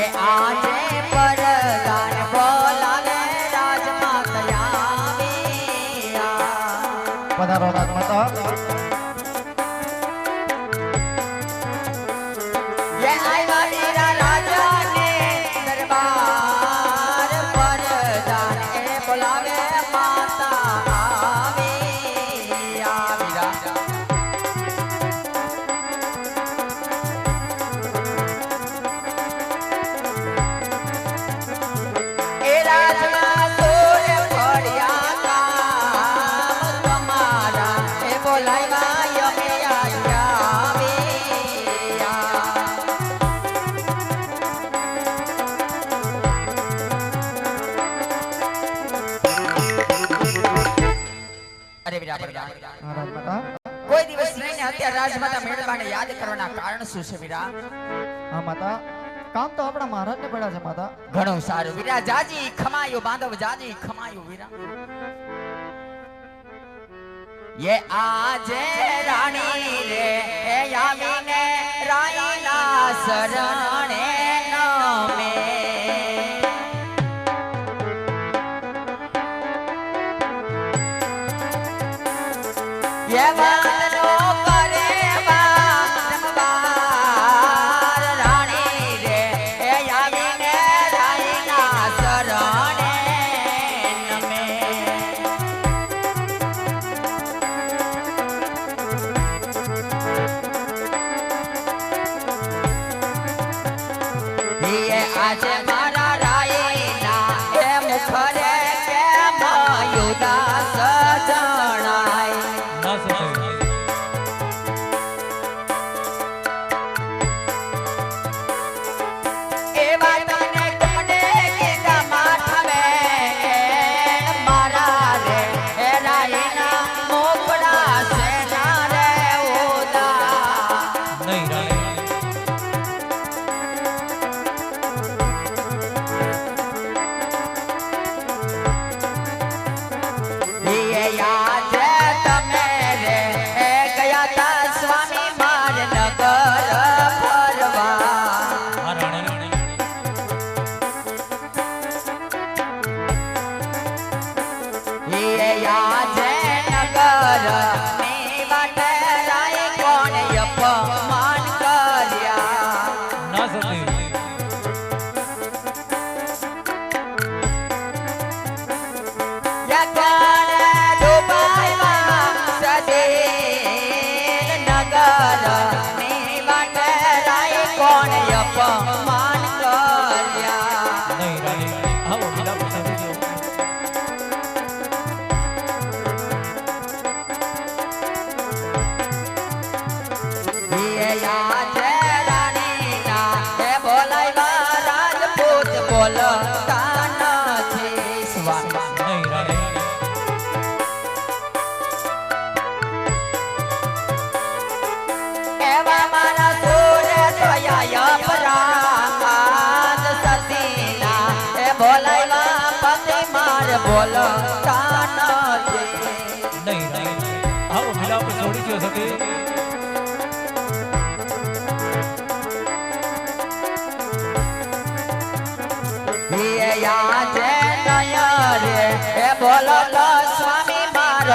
é, ah. આ માતા. મેળવાને ને પડ્યા છે માતા. સારું. વીરા જાજી બાંધવ જાજી ખમાયો વીરા આજે રાણી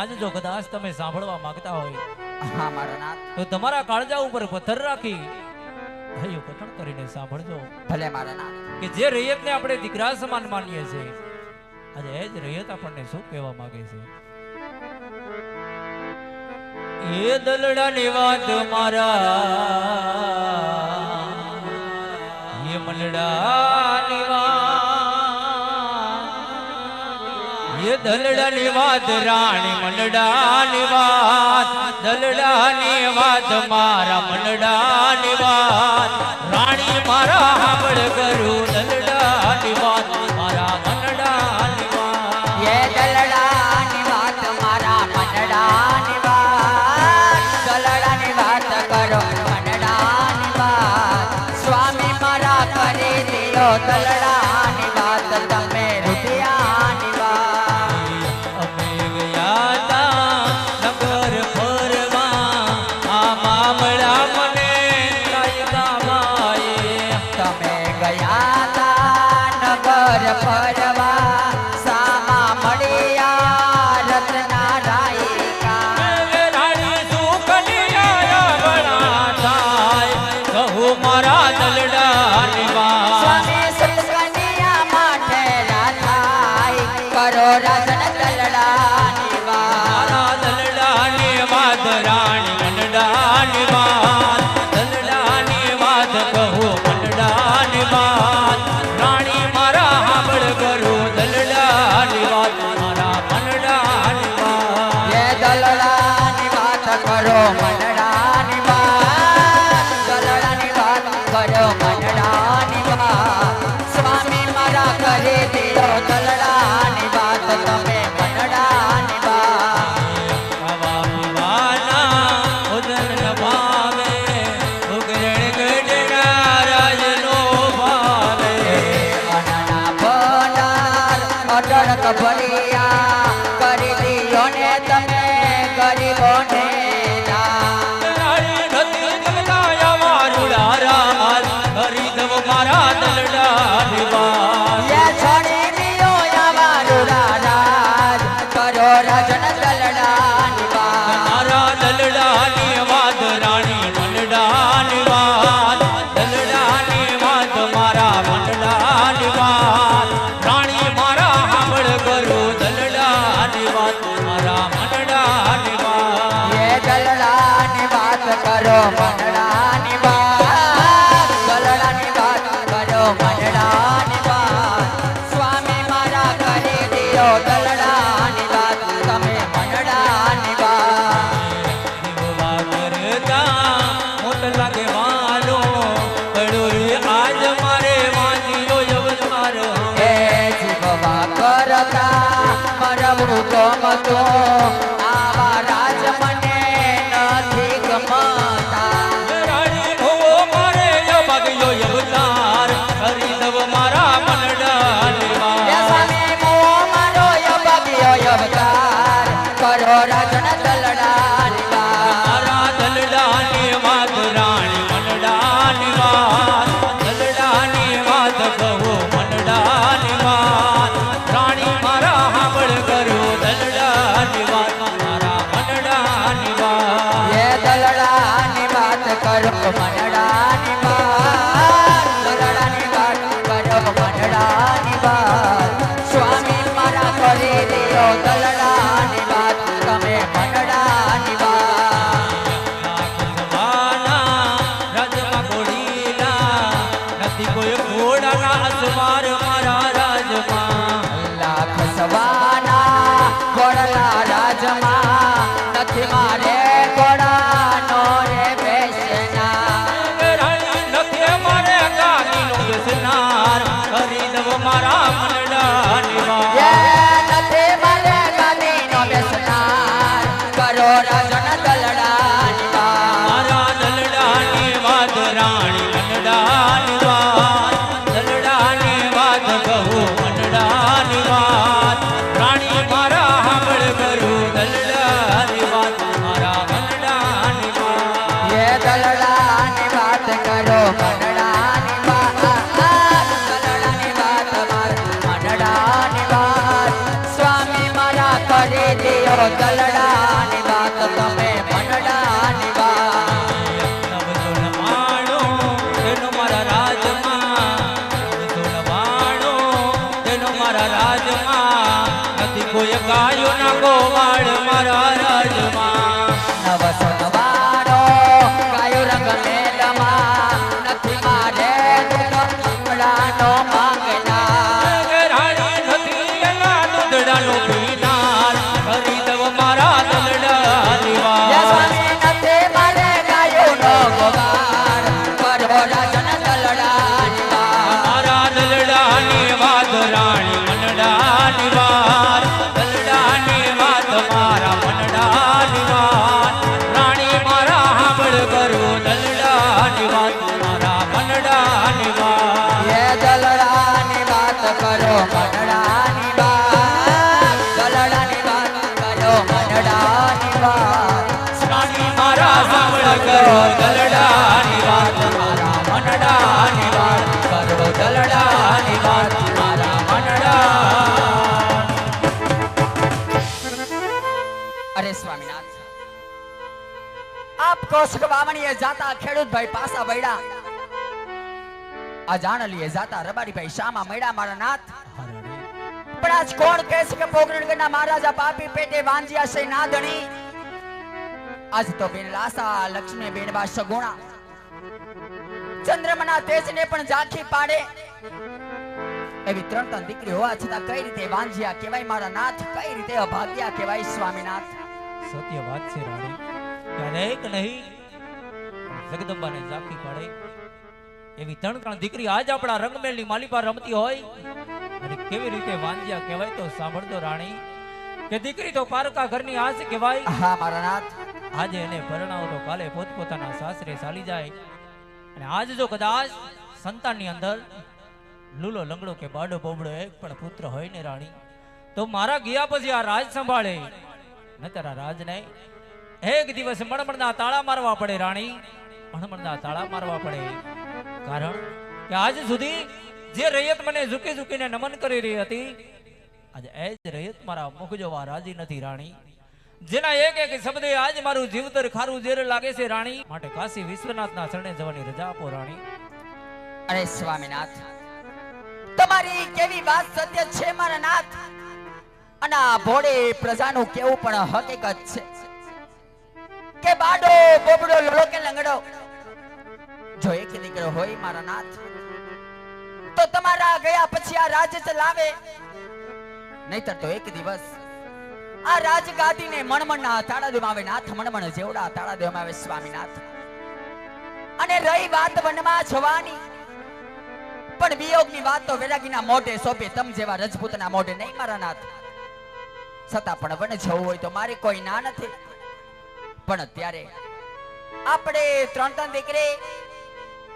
આજ જો કદાચ તમે સાંભળવા માંગતા હોય તો તમારા કાળજા ઉપર પથ્થર રાખી શું કહેવા માંગે છે? એ દલડાની વાત મલડા દલડાની વાત, રાણી મનડાની વાત, દલડાની વાત, મારા મનડાની વાત. રાણી મારા હાંભળ કરું દલડાની વાત, મારા મનડાની વાત. એ દલડાની વાત, મારા મનડાની કરી કૌશિક વાવણીએ જાતા ખેડૂતભાઈ પાસા વૈડા આ જાણલીએ જાતા રબારીભાઈ શામા મળ્યા, મારા નાથ. પણ આજ કોણ કહેશે કે પોગરણગઢના મહારાજા પાપી પેટે વાંજ્યા છે નાદણી? આજ તો બેન લાસા લક્ષ્મી બેન બા સગુણા ચંદ્રમના તેજને પણ ઝાંખી પાડે. એવી ત્રણ ત્રણ દીકરી હોવા છતાં કઈ રીતે વાંજ્યા કહેવાય? મારા નાથ. કઈ રીતે અભાગ્યા કહેવાય? સ્વામીનાથ. સત્ય વાત છે, રાણી. ક્યારેક નહીં. જગદંબાને ઝાંખી પડે. એવી ત્રણ ત્રણ દીકરી આજ આપણા રંગમેલની માલિપા રમતી હોય. અને કેવી રીતે વાંજ્યા કહેવાય તો સાંભળજો રાણી. કે દીકરી તો પારકા ઘરની આસ કહેવાય. હા મારા નાથ. આજે એને પરણાવો તો કાલે પોતપોતાના સાસરે ચાલી જાય. અને આજ જો કદાચ સંતાનની અંદર લૂલો લંગડો કે બાડો બોબડો એક પણ પુત્ર હોય ને રાણી તો મારા ગયા પછી આ રાજ સંભાળે. નતર આ રાજને એક દિવસ મણમણના તાળા મારવા પડે રાણી. મણમણના તાળા મારવા પડે. કારણ કે આજ સુધી જે રૈયત મને ઝૂકી ઝૂકીને નમન કરી રહી હતી, આજે એ જ રૈયત મારા મુખ રાજી નથી રાણી. જેના એક એક શબ્દે આજ મારું જીવતર ખારું ઝેર લાગે છે રાણી. માટે કાશી વિશ્વનાથના શરણે જવાની રજા આપો રાણી. અરે સ્વામીનાથ, તમારી કેવી વાત સત્ય છે મારા નાથ? અને આ ભોળે પ્રજાનું કેવું પણ હકીકત છે. કે બાડો, બોબડો, લોલો કે લંગડો? જો એક દીકરો હોય મારા નાથ, તો તમારા ગયા પછી આ રાજ ચલાવે નહીતર તો એક દિવસ આ રાજગાદીને મણમણના તાળા દેવાવે નાથ મણમણ જેવડા તાળા દેવામાં સ્વામીનાથ. અને રહી વાત વનમાં જવાની. પણ વિયોગની વાત તો વેરાગીના મોઢે સોંપે, તમ જેવા રજપૂતના મોઢે નહીં મારા નાથ. છતાં પણ વન જવું હોય તો મારી કોઈ ના નથી. પણ અત્યારે આપણે ત્રણ ત્રણ દીકરી,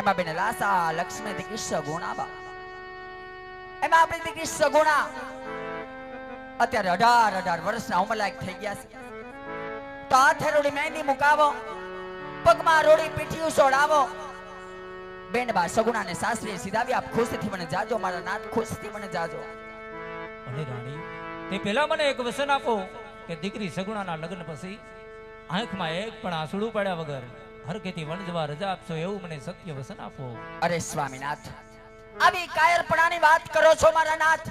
એમાં બેન લાસા, લક્ષ્મી દીકરી સગુણાબા એમાં આપણી દીકરી સગુણા. અત્યારે અઢાર અઢાર વર્ષના ઉંમરલાયક થઈ ગયા છે. તો હાથે રોડી મહેંદી મુકાવો, પગમાં રોડી પીઠી ઉસોડાવો બેન બા, સગુણાને સાસરે સીધાવી આપ ખુશથી મને જાજો, મારા નાથ ખુશથી મને જાજો. અને રાણી, તે પહેલા મને એક વસન આપો કે દીકરી સગુણાના લગ્ન પછી આંખમાં એક પણ આંસુડું પડ્યા વગર હરકેથી વણજવા રજા આપશો એવું મને સત્ય વસન આપો. અરે સ્વામીનાથ આવી કાયરપણાની વાત કરો છો મારા નાથ.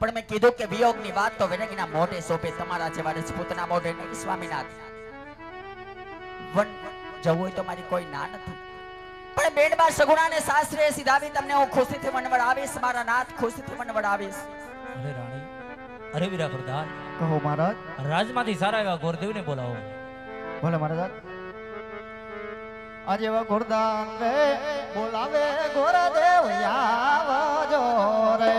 પણ મેં કીધું કે વિયોગની વાત તો વિનગીના મોઢે સોંપે તમારા જેવા રજપૂતના મોઢે નહીં સ્વામીનાથ. વન જવું હોય તો મારી કોઈ ના નથી. પણ બેનબા સગુણાને સાસરે સીધાવી તમને હું ખુશીથી વનવડ આવીશ મારા નાથ ખુશીથી વનવડ આવીશ ભલે રાણી અરે વીરા પ્રધાન કહો મહારાજ. રાજમાંથી સારા એવા ગોરદેવને બોલાવો. ભલે મહારાજ. આજે એવા ગોરદાન રે બોલાવે ગોરદેવ આવજો રે.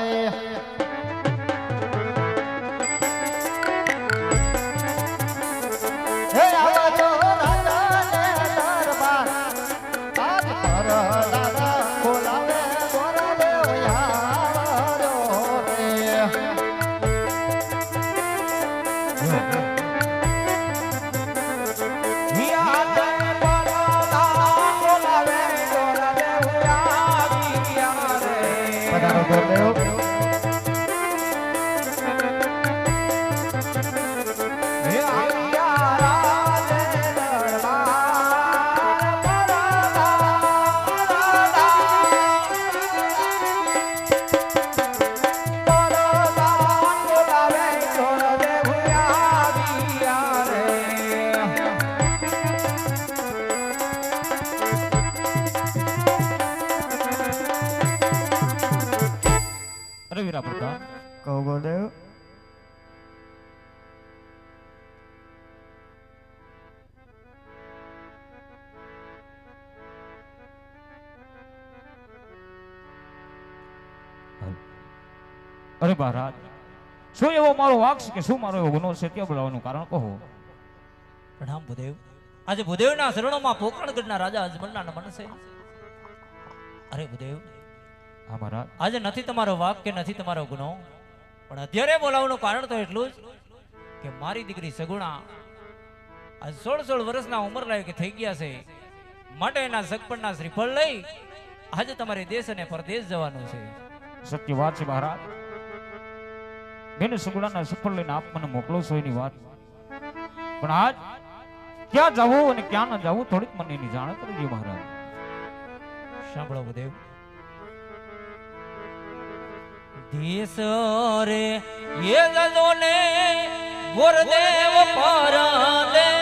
અરે મહારાજ શું એવો મારો વાક છે કે શું મારો એવો ગુનો છે? ત્યાં બોલાવાનું કારણ કહો. પ્રણામ ભૂદેવ. આજે ભૂદેવના શરણોમાં પોકણગઢના રાજા અજમલના નમન છે અરે ભૂદેવ હા મહારાજ. આજે નથી તમારો વાક કે નથી તમારો ગુનો. પણ અત્યારે બોલાવવાનું કારણ તો એટલું જ કે મારી દીકરી સગુણા આજ સોળ સોળ વર્ષના ઉંમર લાયક થઈ ગયા છે. માટે એના સગપણના શ્રીફળ લઈ આજે તમારે દેશ અને પરદેશ જવાનું છે. સત્ય વાત છે મહારાજ. બેન સુગડાના સફળ લઈને આપ મને મોકલો છો એની વાત. પણ આજ ક્યાં જવું અને ક્યાં ન જવું થોડીક મને એની જાણ કરજો મહારાજ. સાંભળો ભૂદેવ દેશ રે, એ ગલો ને ગુરદેવ પરદેશ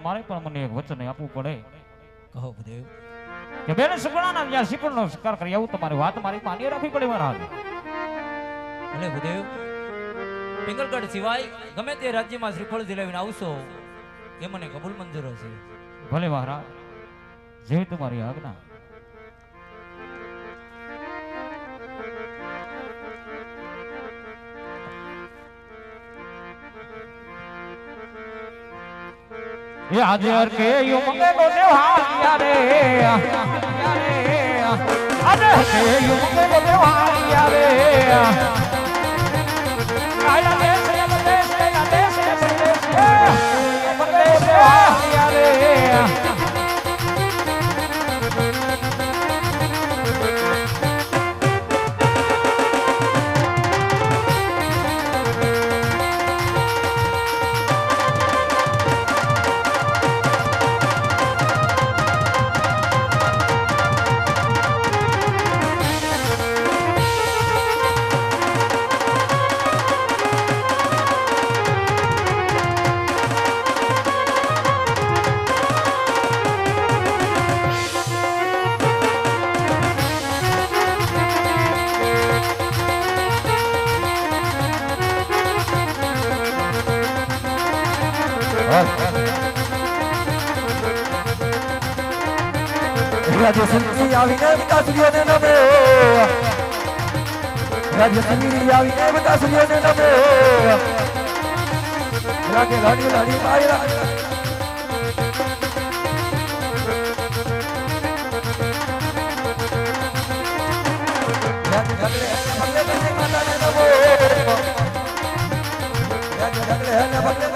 તમારે પણ મને એક વચન આપવું પડે. કહો બુદેવ કે બેન સુગડાના જ્યાં શિપણનો શિકાર કરી આવું તમારી વાત મારી માન્ય રાખવી પડે મહારાજ ભલે ભદેવ પિંગલગઢ સિવાય ગમે તે રાજ્યમાં શ્રીફળ દિલાવીને આવશો એ મને કબૂલ મંજૂર હશે. ભલે મહારાજ જેવી તમારી આજ્ઞા. આજે હર કે યુ નો લાગે લાડી લાડી માય રાખે ઢગલે ભગલે બંદી માતાને નમો રાજ્ય ઢગલે હેને ભગલે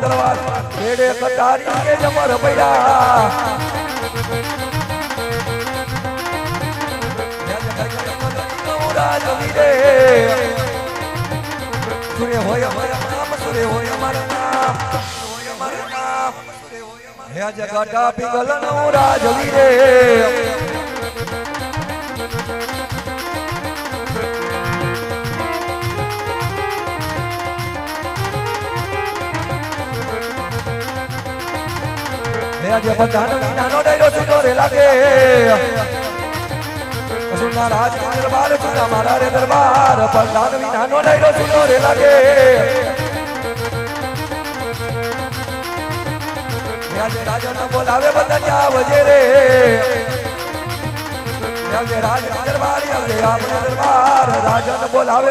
તલવાર ઘેડે કટારી કે જમર પૈડા. સૂર્ય હોય અમારા નામ સૂર્ય હોય અમારા અમારા રે આજે બધાનો વિનાનો ડાયરો સીધો રે લાગે સુના રાજ દરબાર સુના મારા રે દરબાર પ્રધાન વિનાનો લઈરો સુનો રે લાગે આજે રાજાનો બોલાવે બધા ત્યાં વજે રે આજે રાજ દરબાર આજે આપણે દરબાર રાજાનો બોલાવે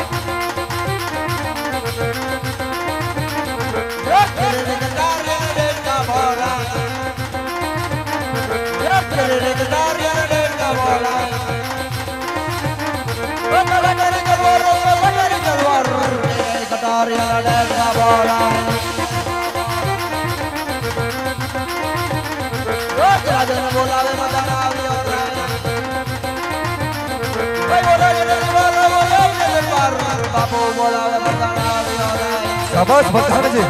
શાબાશ પ્રધાનજી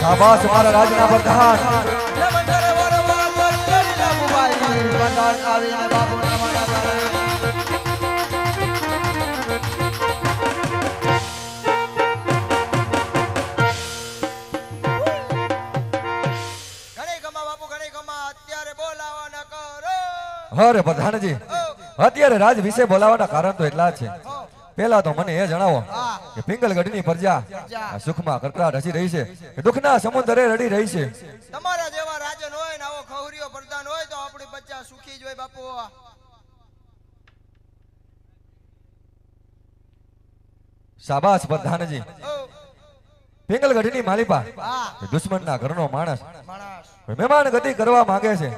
શાબાશ મારા રાજના પ્રધાન. અરે પ્રધાનજી અત્યારે રાજ વિશે બોલાવાના કારણ તો એટલા જ છે. પેલા તો મને એ જણાવો કે પિંગલગઢની પ્રજા સુખમાં કડકડાટ હસી રહી છે દુઃખના સમુદ્રે રડી રહી છે. તમારા જેવા રાજન હોય ને આવો ખૌરીઓ પ્રધાન હોય તો આપણી બચ્ચા સુખી જ હોય બાપુ શાબાશ પ્રધાનજી. પિંગલગઢની માલિપા દુશ્મનના ઘરનો માણસ. મહેમાન ગતિ કરવા માંગે છે.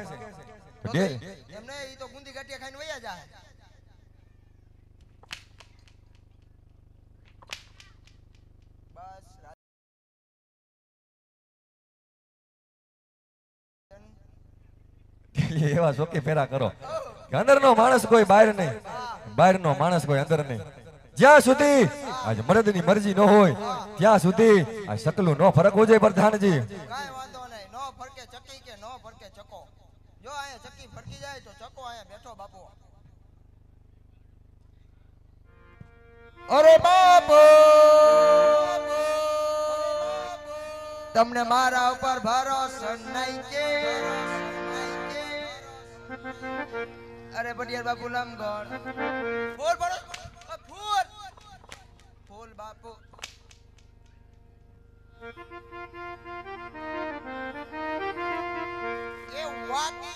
એવા શોખી ફેરા કરો. કે અંદરનો માણસ કોઈ બહાર નહીં. બહારનો માણસ કોઈ અંદર નહીં. જ્યાં સુધી આજ મરદની મરજી ન હોય ત્યાં સુધી આ શકલું નો ફરક હોય પ્રધાનજી. કાંઈ વાંધો નહીં. નો ફરકે ચકી કે નો ફરકે ચકો. જો અહીંયા ચકી ફરકી જાય તો ચકો અહીંયા બેઠો બાપુ. અરે બાપુ! તમને મારા ઉપર ભરોસો નહીં કે? અરે પટિયાર બાપુ લમગણ ફૂલ પડો. ફૂલ ફૂલ બાપુ. એ વાકી